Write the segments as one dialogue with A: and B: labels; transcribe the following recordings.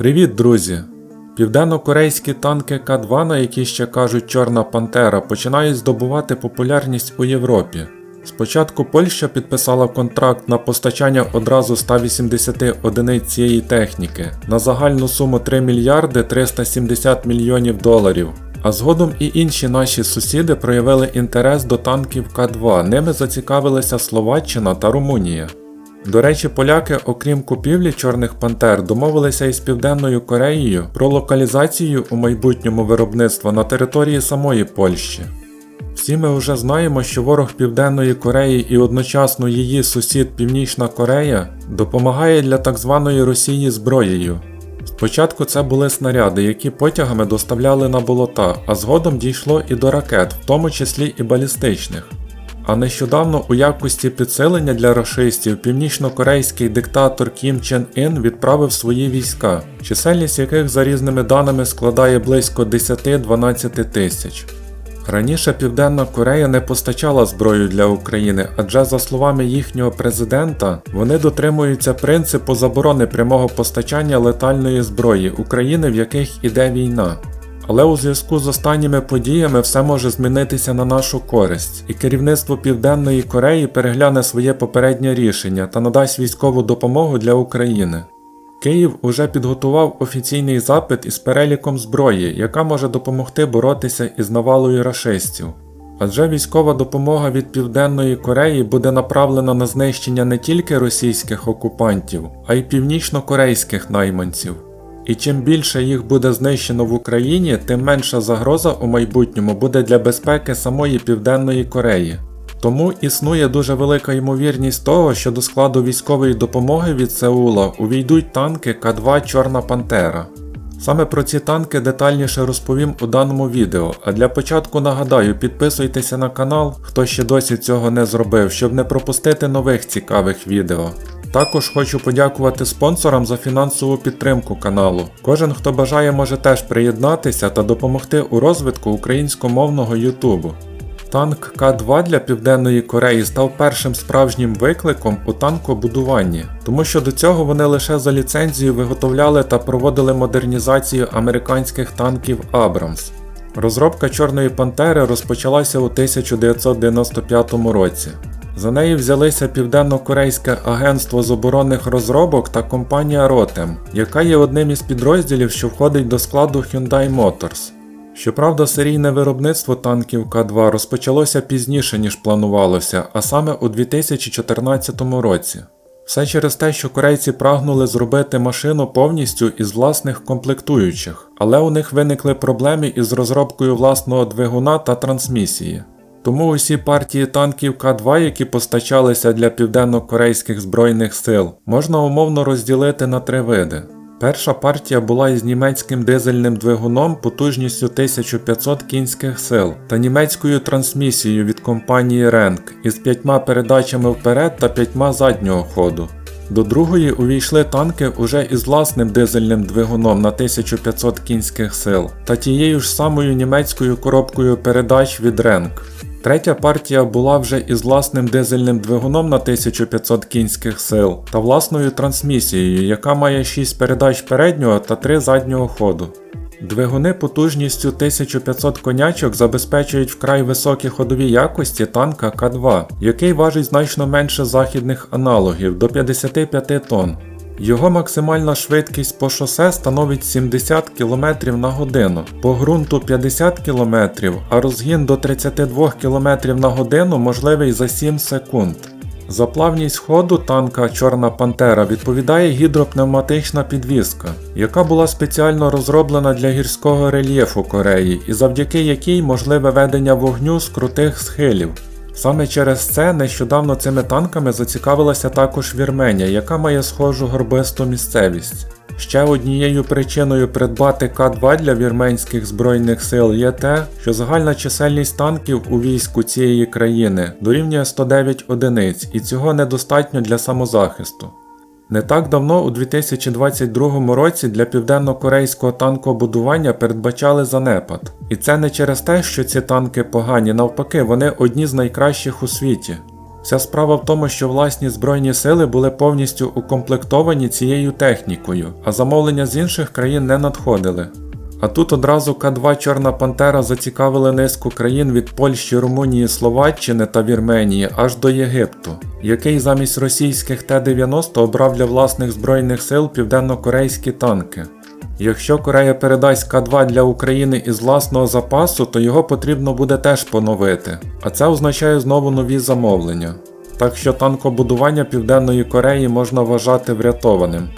A: Привіт, друзі! Південно-корейські танки К-2, на які ще кажуть Чорна Пантера, починають здобувати популярність у Європі. Спочатку Польща підписала контракт на постачання одразу 180 одиниць цієї техніки на загальну суму 3 мільярди 370 мільйонів доларів. А згодом і інші наші сусіди проявили інтерес до танків К-2. Ними зацікавилися Словаччина та Румунія. До речі, поляки, окрім купівлі Чорних Пантер, домовилися із Південною Кореєю про локалізацію у майбутньому виробництва на території самої Польщі. Всі ми вже знаємо, що ворог Південної Кореї і одночасно її сусід Північна Корея допомагає для так званої Росії зброєю. Спочатку це були снаряди, які потягами доставляли на болота, а згодом дійшло і до ракет, в тому числі і балістичних. А нещодавно у якості підсилення для рашистів північно-корейський диктатор Кім Чен Ін відправив свої війська, чисельність яких за різними даними складає близько 10-12 тисяч. Раніше Південна Корея не постачала зброю для України, адже за словами їхнього президента, вони дотримуються принципу заборони прямого постачання летальної зброї України, в яких іде війна. Але у зв'язку з останніми подіями все може змінитися на нашу користь, і керівництво Південної Кореї перегляне своє попереднє рішення та надасть військову допомогу для України. Київ уже підготував офіційний запит із переліком зброї, яка може допомогти боротися із навалою рашистів. Адже військова допомога від Південної Кореї буде направлена на знищення не тільки російських окупантів, а й північно-корейських найманців. І чим більше їх буде знищено в Україні, тим менша загроза у майбутньому буде для безпеки самої Південної Кореї. Тому існує дуже велика ймовірність того, що до складу військової допомоги від Сеула увійдуть танки К2 Чорна Пантера. Саме про ці танки детальніше розповім у даному відео, а для початку нагадаю, підписуйтеся на канал, хто ще досі цього не зробив, щоб не пропустити нових цікавих відео. Також хочу подякувати спонсорам за фінансову підтримку каналу. Кожен, хто бажає, може теж приєднатися та допомогти у розвитку українськомовного Ютубу. Танк К2 для Південної Кореї став першим справжнім викликом у танкобудуванні, тому що до цього вони лише за ліцензією виготовляли та проводили модернізацію американських танків Абрамс. Розробка Чорної Пантери розпочалася у 1995 році. За нею взялися Південно-Корейське агентство з оборонних розробок та компанія Rotem, яка є одним із підрозділів, що входить до складу Hyundai Motors. Щоправда, серійне виробництво танків К2 розпочалося пізніше, ніж планувалося, а саме у 2014 році. Все через те, що корейці прагнули зробити машину повністю із власних комплектуючих, але у них виникли проблеми із розробкою власного двигуна та трансмісії. Тому усі партії танків К2, які постачалися для південно-корейських збройних сил, можна умовно розділити на три види. Перша партія була із німецьким дизельним двигуном потужністю 1500 кінських сил та німецькою трансмісією від компанії Ренк із п'ятьма передачами вперед та п'ятьма заднього ходу. До другої увійшли танки уже із власним дизельним двигуном на 1500 кінських сил та тією ж самою німецькою коробкою передач від Ренк. Третя партія була вже із власним дизельним двигуном на 1500 кінських сил та власною трансмісією, яка має 6 передач переднього та 3 заднього ходу. Двигуни потужністю 1500 конячок забезпечують вкрай високі ходові якості танка К2, який важить значно менше західних аналогів до 55 тонн. Його максимальна швидкість по шосе становить 70 км на годину, по ґрунту 50 км, а розгін до 32 км на годину можливий за 7 секунд. За плавність ходу танка Чорна Пантера відповідає гідропневматична підвізка, яка була спеціально розроблена для гірського рельєфу Кореї і завдяки якій можливе ведення вогню з крутих схилів. Саме через це нещодавно цими танками зацікавилася також Вірменія, яка має схожу горбисту місцевість. Ще однією причиною придбати К2 для вірменських збройних сил є те, що загальна чисельність танків у війську цієї країни дорівнює 109 одиниць, і цього недостатньо для самозахисту. Не так давно, у 2022 році, для південно-корейського танкобудування передбачали занепад. І це не через те, що ці танки погані, навпаки, вони одні з найкращих у світі. Вся справа в тому, що власні збройні сили були повністю укомплектовані цією технікою, а замовлення з інших країн не надходили. А тут одразу К2 Чорна Пантера зацікавили низку країн від Польщі, Румунії, Словаччини та Вірменії аж до Єгипту, який замість російських Т-90 обрав для власних збройних сил південно-корейські танки. Якщо Корея передасть К2 для України із власного запасу, то його потрібно буде теж поновити, а це означає знову нові замовлення. Так що танкобудування Південної Кореї можна вважати врятованим.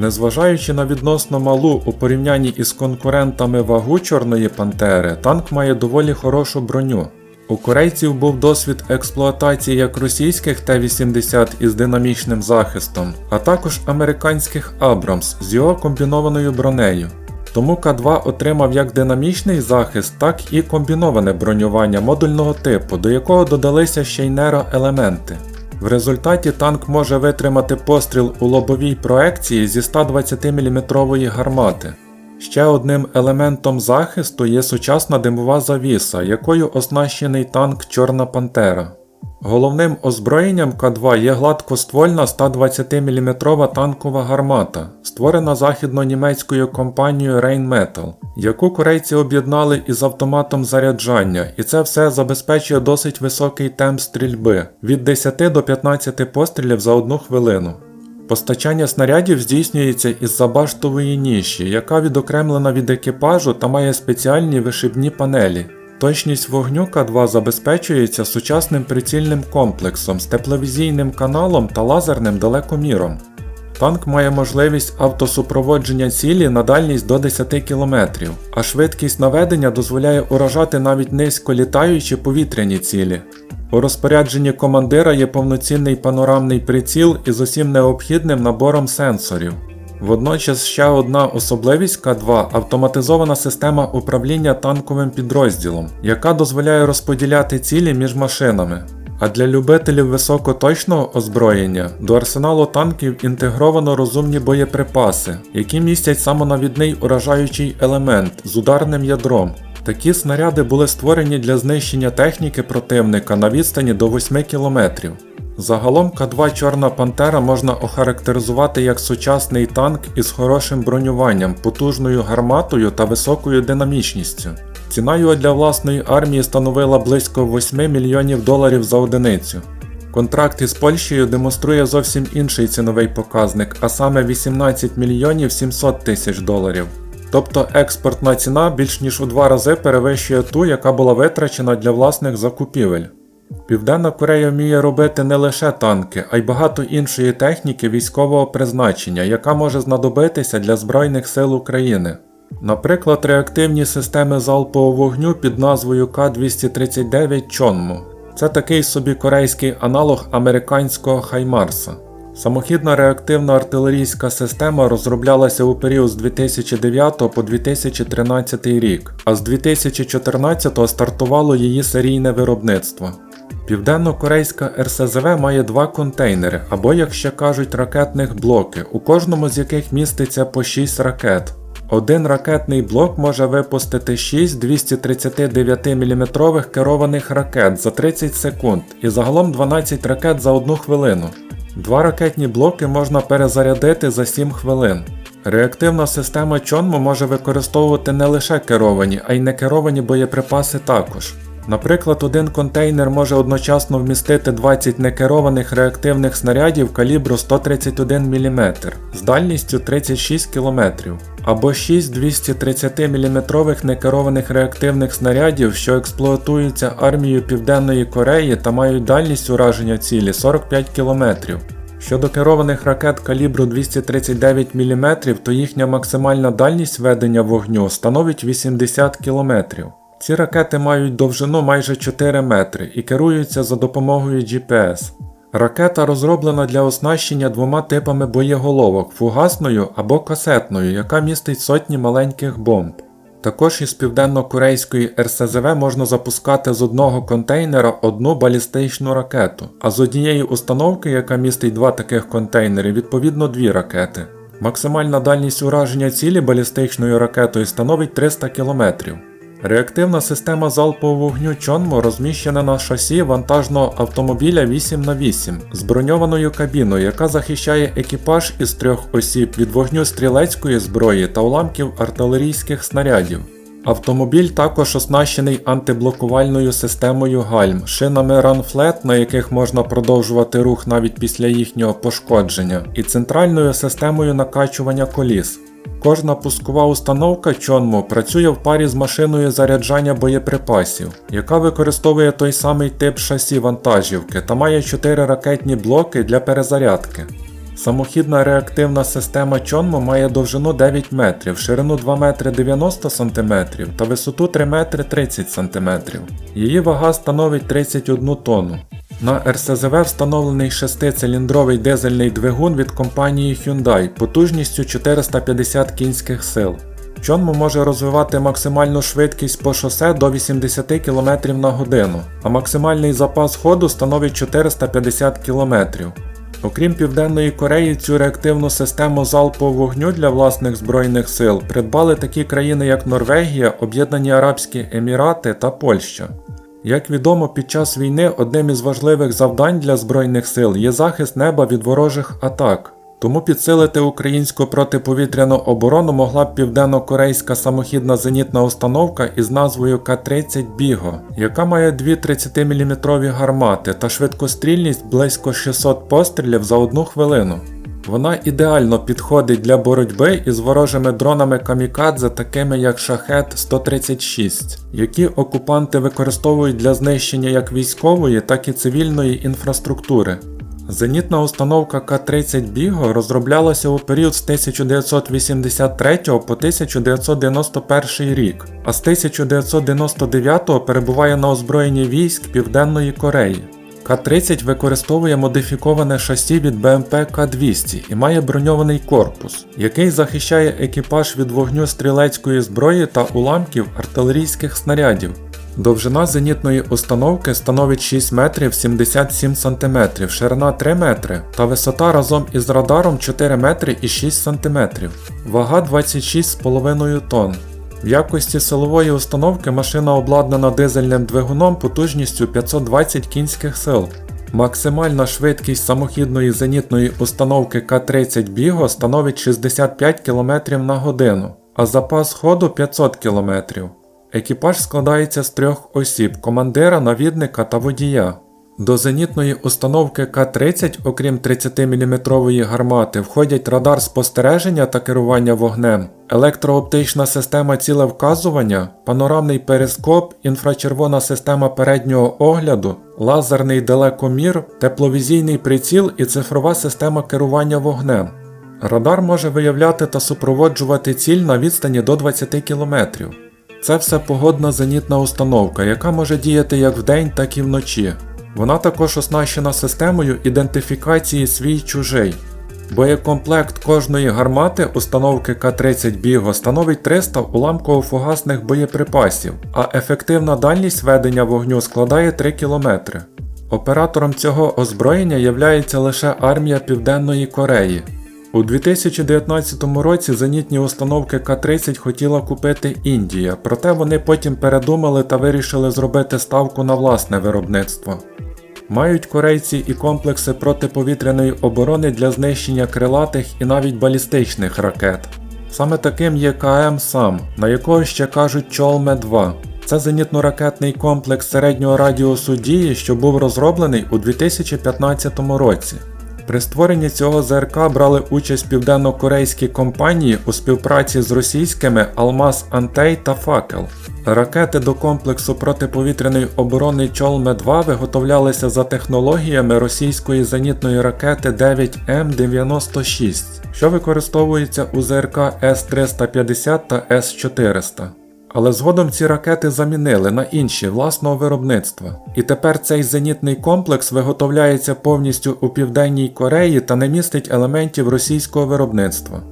A: Незважаючи на відносно малу у порівнянні із конкурентами вагу Чорної Пантери, танк має доволі хорошу броню. У корейців був досвід експлуатації як російських Т-80 із динамічним захистом, а також американських Абрамс з його комбінованою бронею. Тому К2 отримав як динамічний захист, так і комбіноване бронювання модульного типу, до якого додалися ще й нейроелементи. В результаті танк може витримати постріл у лобовій проекції зі 120-мм гармати. Ще одним елементом захисту є сучасна димова завіса, якою оснащений танк Чорна Пантера. Головним озброєнням К2 є гладкоствольна 120-мм танкова гармата, створена західно-німецькою компанією Rheinmetall, яку корейці об'єднали із автоматом заряджання, і це все забезпечує досить високий темп стрільби від 10 до 15 пострілів за одну хвилину. Постачання снарядів здійснюється із забаштової ніші, яка відокремлена від екіпажу та має спеціальні вишибні панелі. Точність вогню К2 забезпечується сучасним прицільним комплексом з тепловізійним каналом та лазерним далекоміром. Танк має можливість автосупроводження цілі на дальність до 10 км, а швидкість наведення дозволяє уражати навіть низько літаючі повітряні цілі. У розпорядженні командира є повноцінний панорамний приціл із усім необхідним набором сенсорів. Водночас ще одна особливість К2 автоматизована система управління танковим підрозділом, яка дозволяє розподіляти цілі між машинами. А для любителів високоточного озброєння до арсеналу танків інтегровано розумні боєприпаси, які містять самонавідний уражаючий елемент з ударним ядром. Такі снаряди були створені для знищення техніки противника на відстані до 8 км. Загалом К2 Чорна Пантера можна охарактеризувати як сучасний танк із хорошим бронюванням, потужною гарматою та високою динамічністю. Ціна його для власної армії становила близько 8 мільйонів доларів за одиницю. Контракт із Польщею демонструє зовсім інший ціновий показник, а саме 18 мільйонів 700 тисяч доларів. Тобто експортна ціна більш ніж у два рази перевищує ту, яка була витрачена для власних закупівель. Південна Корея вміє робити не лише танки, а й багато іншої техніки військового призначення, яка може знадобитися для Збройних сил України. Наприклад, реактивні системи залпового вогню під назвою К-239 Чонму. Це такий собі корейський аналог американського Хаймарса. Самохідна реактивна артилерійська система розроблялася у період з 2009 по 2013 рік, а з 2014 стартувало її серійне виробництво. Південно-корейська РСЗВ має два контейнери, або, як ще кажуть, ракетних блоки, у кожному з яких міститься по 6 ракет. Один ракетний блок може випустити 6 239 мм керованих ракет за 30 секунд і загалом 12 ракет за 1 хвилину. Два ракетні блоки можна перезарядити за 7 хвилин. Реактивна система Чонму може використовувати не лише керовані, а й некеровані боєприпаси також. Наприклад, один контейнер може одночасно вмістити 20 некерованих реактивних снарядів калібру 131 мм з дальністю 36 км, або 6 230-мм некерованих реактивних снарядів, що експлуатуються армією Південної Кореї та мають дальність ураження цілі 45 км. Щодо керованих ракет калібру 239 мм, то їхня максимальна дальність ведення вогню становить 80 км. Ці ракети мають довжину майже 4 метри і керуються за допомогою GPS. Ракета розроблена для оснащення двома типами боєголовок фугасною або касетною, яка містить сотні маленьких бомб. Також із південно-корейської РСЗВ можна запускати з одного контейнера одну балістичну ракету, а з однієї установки, яка містить два таких контейнери, відповідно дві ракети. Максимальна дальність ураження цілі балістичною ракетою становить 300 км. Реактивна система залпового вогню Чонмо розміщена на шасі вантажного автомобіля 8х8 з броньованою кабіною, яка захищає екіпаж із трьох осіб від вогню стрілецької зброї та уламків артилерійських снарядів. Автомобіль також оснащений антиблокувальною системою гальм, шинами RunFlat, на яких можна продовжувати рух навіть після їхнього пошкодження, і центральною системою накачування коліс. Кожна пускова установка Чонмо працює в парі з машиною заряджання боєприпасів, яка використовує той самий тип шасі вантажівки та має 4 ракетні блоки для перезарядки. Самохідна реактивна система Чонмо має довжину 9 метрів, ширину 2 метри 90 см та висоту 3 метри 30 см. Її вага становить 31 тонну. На РСЗВ встановлений 6-циліндровий дизельний двигун від компанії Hyundai потужністю 450 кінських сил. Чонмо може розвивати максимальну швидкість по шосе до 80 км на годину, а максимальний запас ходу становить 450 км. Окрім Південної Кореї, цю реактивну систему залпового вогню для власних збройних сил придбали такі країни, як Норвегія, Об'єднані Арабські Емірати та Польща. Як відомо, під час війни одним із важливих завдань для Збройних сил є захист неба від ворожих атак. Тому підсилити українську протиповітряну оборону могла б південно-корейська самохідна зенітна установка із назвою К-30 Біго, яка має дві 30-мм гармати та швидкострільність близько 600 пострілів за одну хвилину. Вона ідеально підходить для боротьби із ворожими дронами камікадзе, такими як Шахет 136, які окупанти використовують для знищення як військової, так і цивільної інфраструктури. Зенітна установка К-30 Біго розроблялася у період з 1983 по 1991 рік, а з 1999 перебуває на озброєнні військ Південної Кореї. К-30 використовує модифіковане шасі від БМП К-200 і має броньований корпус, який захищає екіпаж від вогню стрілецької зброї та уламків артилерійських снарядів. Довжина зенітної установки становить 6 метрів 77 см, ширина 3 метри та висота разом із радаром 4 метри і 6 см, вага 26,5 тонн. В якості силової установки машина обладнана дизельним двигуном потужністю 520 кінських сил. Максимальна швидкість самохідної зенітної установки К-30 Біго становить 65 км на годину, а запас ходу 500 км. Екіпаж складається з трьох осіб командира, навідника та водія. До зенітної установки К-30, окрім 30-мм гармати, входять радар спостереження та керування вогнем, електрооптична система цілевказування, панорамний перископ, інфрачервона система переднього огляду, лазерний далекомір, тепловізійний приціл і цифрова система керування вогнем. Радар може виявляти та супроводжувати ціль на відстані до 20 км. Це все погодна зенітна установка, яка може діяти як вдень, так і вночі. Вона також оснащена системою ідентифікації свій-чужий. Боєкомплект кожної гармати установки К-30 Біго становить 300 уламково-фугасних боєприпасів, а ефективна дальність ведення вогню складає 3 км. Оператором цього озброєння являється лише армія Південної Кореї. У 2019 році зенітні установки К-30 хотіла купити Індія, проте вони потім передумали та вирішили зробити ставку на власне виробництво. Мають корейці і комплекси протиповітряної оборони для знищення крилатих і навіть балістичних ракет. Саме таким є КМ САМ, на якого ще кажуть Чолме-2. Це зенітно-ракетний комплекс середнього радіусу дії, що був розроблений у 2015 році. При створенні цього ЗРК брали участь південно-корейські компанії у співпраці з російськими Алмаз Антей та Факел. Ракети до комплексу протиповітряної оборони Чолме-2 виготовлялися за технологіями російської зенітної ракети 9М96, що використовується у ЗРК С-350 та С-400. Але згодом ці ракети замінили на інші власного виробництва. І тепер цей зенітний комплекс виготовляється повністю у Південній Кореї та не містить елементів російського виробництва.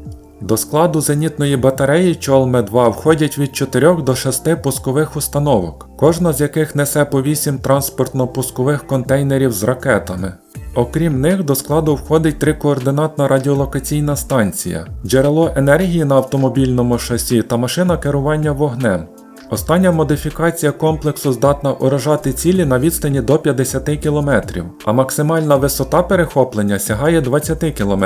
A: До складу зенітної батареї Чолме-2 входять від 4 до 6 пускових установок, кожна з яких несе по 8 транспортно-пускових контейнерів з ракетами. Окрім них, до складу входить трикоординатна радіолокаційна станція, джерело енергії на автомобільному шасі та машина керування вогнем. Остання модифікація комплексу здатна уражати цілі на відстані до 50 км, а максимальна висота перехоплення сягає 20 км.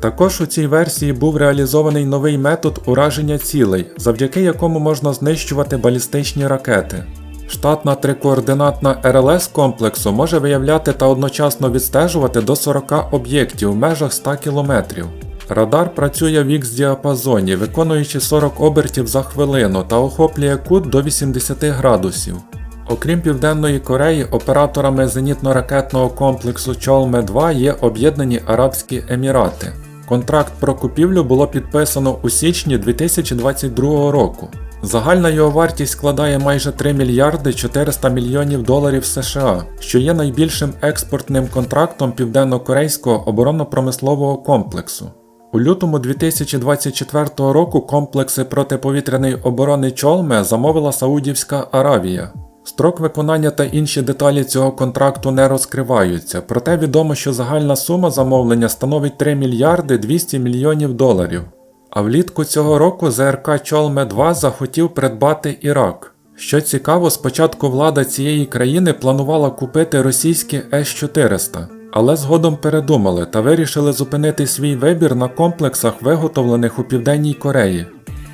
A: Також у цій версії був реалізований новий метод ураження цілей, завдяки якому можна знищувати балістичні ракети. Штатна трикоординатна РЛС комплексу може виявляти та одночасно відстежувати до 40 об'єктів в межах 100 км. Радар працює в X-діапазоні, виконуючи 40 обертів за хвилину та охоплює кут до 80 градусів. Окрім Південної Кореї, операторами зенітно-ракетного комплексу Чолме-2 є Об'єднані Арабські Емірати. Контракт про купівлю було підписано у січні 2022 року. Загальна його вартість складає майже 3 мільярди 400 мільйонів доларів США, що є найбільшим експортним контрактом південно-корейського оборонно-промислового комплексу. У лютому 2024 року комплекси протиповітряної оборони Чолме замовила Саудівська Аравія. Строк виконання та інші деталі цього контракту не розкриваються, проте відомо, що загальна сума замовлення становить 3 мільярди 200 мільйонів доларів. А влітку цього року ЗРК Чолме-2 захотів придбати Ірак. Що цікаво, спочатку влада цієї країни планувала купити російські С-400, але згодом передумали та вирішили зупинити свій вибір на комплексах, виготовлених у Південній Кореї.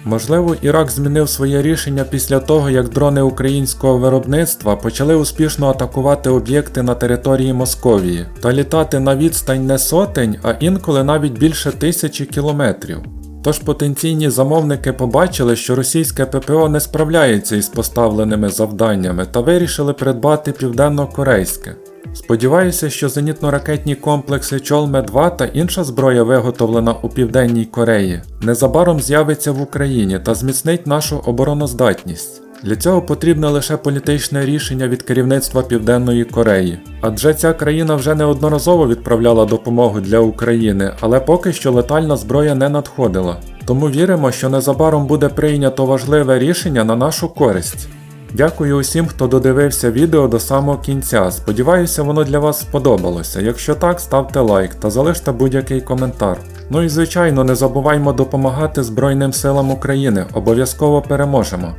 A: Можливо, Ірак змінив своє рішення після того, як дрони українського виробництва почали успішно атакувати об'єкти на території Московії та літати на відстань не сотень, а інколи навіть більше тисячі кілометрів. Тож потенційні замовники побачили, що російське ППО не справляється із поставленими завданнями та вирішили придбати південно-корейське. Сподіваюся, що зенітно-ракетні комплекси Чолме-2 та інша зброя, виготовлена у Південній Кореї, незабаром з'явиться в Україні та зміцнить нашу обороноздатність. Для цього потрібне лише політичне рішення від керівництва Південної Кореї, адже ця країна вже неодноразово відправляла допомогу для України, але поки що летальна зброя не надходила. Тому віримо, що незабаром буде прийнято важливе рішення на нашу користь. Дякую усім, хто додивився відео до самого кінця. Сподіваюся, воно для вас сподобалося. Якщо так, ставте лайк та залиште будь-який коментар. Ну і звичайно, не забуваймо допомагати Збройним силам України, обов'язково переможемо.